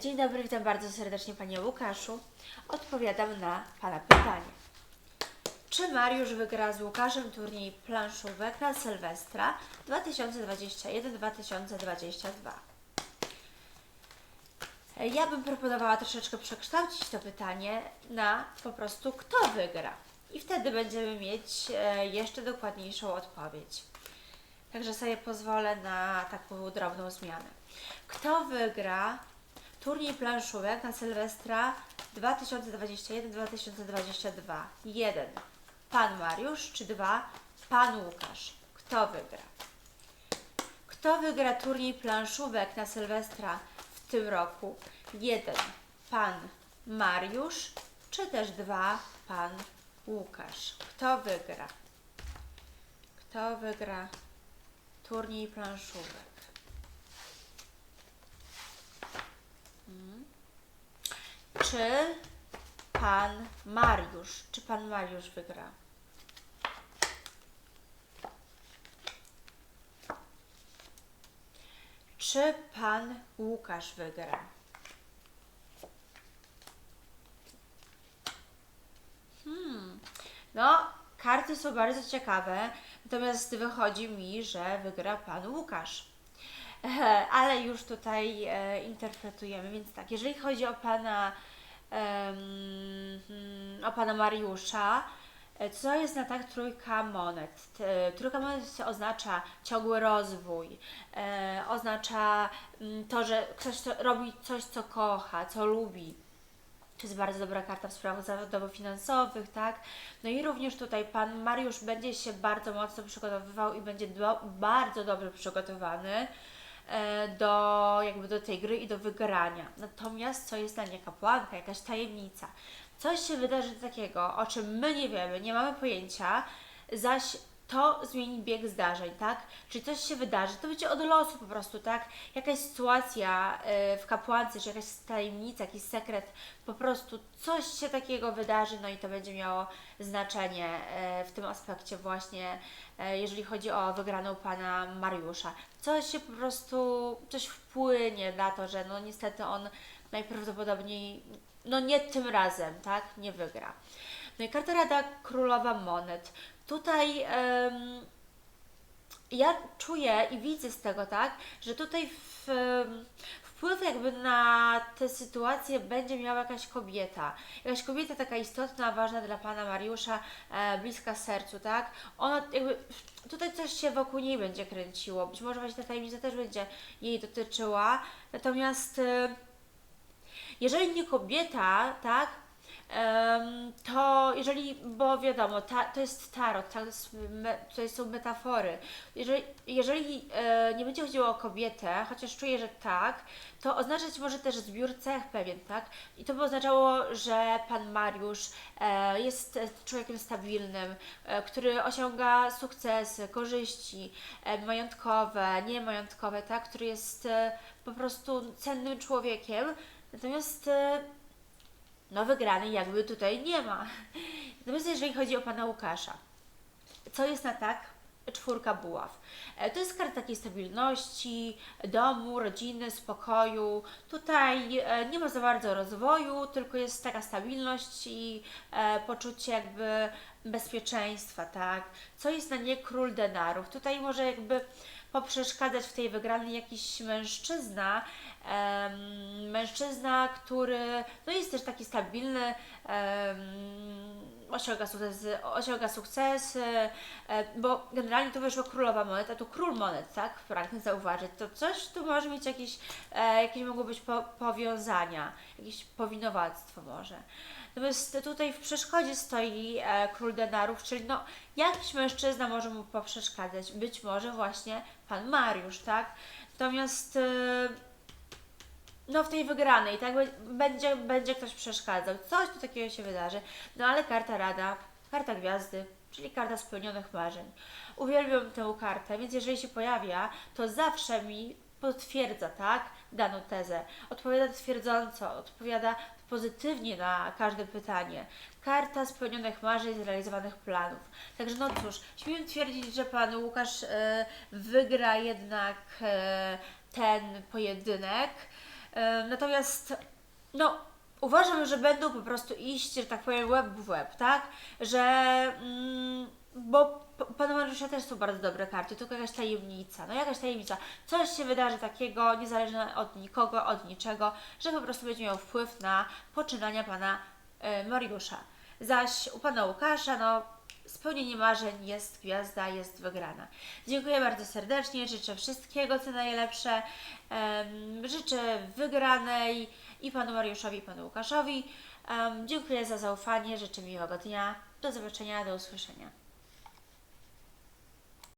Dzień dobry, witam bardzo serdecznie Panie Łukaszu. Odpowiadam na Pana pytanie. Czy Mariusz wygra z Łukaszem turniej planszówek na Sylwestra 2021-2022? Ja bym proponowała troszeczkę przekształcić to pytanie na po prostu kto wygra. I wtedy będziemy mieć e, jeszcze dokładniejszą odpowiedź. Także sobie pozwolę na taką drobną zmianę. Kto wygra turniej planszówek na Sylwestra 2021-2022? 1. Pan Mariusz, czy 2. Pan Łukasz? Kto wygra? Kto wygra turniej planszówek na Sylwestra w tym roku? 1. Pan Mariusz, czy też 2. Pan Łukasz? Kto wygra? Kto wygra turniej planszówek? Mm. Czy pan Mariusz, czy pan Mariusz wygra? Czy pan Łukasz wygra? Hmm. No, karty są bardzo ciekawe, natomiast wychodzi mi, że wygra pan Łukasz. E, Ale już tutaj e, interpretujemy, więc tak, jeżeli chodzi o pana, hmm, o pana Mariusza, e, co jest na tak trójka monet? T- Trójka monet oznacza ciągły rozwój, e, oznacza mm, to, że ktoś to robi coś, co kocha, co lubi. To jest bardzo dobra karta w sprawach zawodowo-finansowych, tak? No i również tutaj pan Mariusz będzie się bardzo mocno przygotowywał i będzie do, bardzo dobrze przygotowany e, do jakby do tej gry i do wygrania. Natomiast co jest dla niej kapłanka, jakaś tajemnica. Coś się wydarzy takiego, o czym my nie wiemy, nie mamy pojęcia, zaś to zmieni bieg zdarzeń, tak? Czy coś się wydarzy, to będzie od losu po prostu, tak? Jakaś sytuacja e, w kapłance, czy jakaś tajemnica, jakiś sekret, po prostu coś się takiego wydarzy, no i to będzie miało znaczenie e, w tym aspekcie właśnie, e, jeżeli chodzi o wygraną pana Mariusza. Coś się po prostu, coś wpłynie na to, że no niestety on najprawdopodobniej, no nie tym razem, tak? Nie wygra. No i karta Rada Królowa Monet. Tutaj ja czuję i widzę z tego, tak, że tutaj w, wpływ jakby na tę sytuację będzie miała jakaś kobieta. Jakaś kobieta taka istotna, ważna dla pana Mariusza, e, bliska sercu, tak? Ona jakby tutaj coś się wokół niej będzie kręciło. Być może właśnie ta tajemnica też będzie jej dotyczyła. Natomiast e, jeżeli nie kobieta, tak, to jeżeli, bo wiadomo, ta, to jest tarot, to, jest są metafory. Jeżeli, jeżeli e, nie będzie chodziło o kobietę, chociaż czuję, że tak, to oznaczać może też zbiór cech pewien, tak? I to by oznaczało, że pan Mariusz e, jest człowiekiem stabilnym, e, który osiąga sukcesy, korzyści e, majątkowe, niemajątkowe, tak? Który jest e, po prostu cennym człowiekiem. Natomiast e, no wygranej jakby tutaj nie ma. Natomiast jeżeli chodzi o pana Łukasza, co jest na tak? Czwórka buław. E, To jest karta takiej stabilności, domu, rodziny, spokoju. Tutaj e, nie ma za bardzo rozwoju, tylko jest taka stabilność i e, poczucie jakby bezpieczeństwa, tak? Co jest na nie król denarów? Tutaj może jakby poprzeszkadzać w tej wygranej jakiś mężczyzna, mężczyzna, który no jest też taki stabilny, osiąga sukcesy, osiąga sukcesy, e, bo generalnie to wyszło królowa monet, a tu król monet, tak? Pragnę zauważyć. To coś tu może mieć jakieś, e, jakieś mogą być po, powiązania, jakieś powinowactwo może. Natomiast tutaj w przeszkodzie stoi e, król denarów, czyli no jakiś mężczyzna może mu poprzeszkadzać, być może właśnie pan Mariusz, tak? Natomiast e, no w tej wygranej, tak, Bę- będzie, będzie ktoś przeszkadzał, coś tu takiego się wydarzy, no ale karta rada, karta gwiazdy, czyli karta spełnionych marzeń. Uwielbiam tę kartę, więc jeżeli się pojawia, to zawsze mi potwierdza, tak, daną tezę. Odpowiada twierdząco, odpowiada pozytywnie na każde pytanie. Karta spełnionych marzeń, zrealizowanych planów. Także no cóż, śmiem twierdzić, że pan Łukasz e, wygra jednak e, ten pojedynek. E, natomiast, no, uważam, że będą po prostu iść, że tak powiem, łeb w łeb, tak? Że, mm, bo Pana Mariusza też są bardzo dobre karty, tylko jakaś tajemnica, no jakaś tajemnica. Coś się wydarzy takiego, niezależne od nikogo, od niczego, że po prostu będzie miał wpływ na poczynania Pana e, Mariusza. Zaś u Pana Łukasza, no, spełnienie marzeń jest gwiazda, jest wygrana. Dziękuję bardzo serdecznie, życzę wszystkiego co najlepsze, życzę wygranej i Panu Mariuszowi, i Panu Łukaszowi. Dziękuję za zaufanie, życzę miłego dnia, do zobaczenia, do usłyszenia.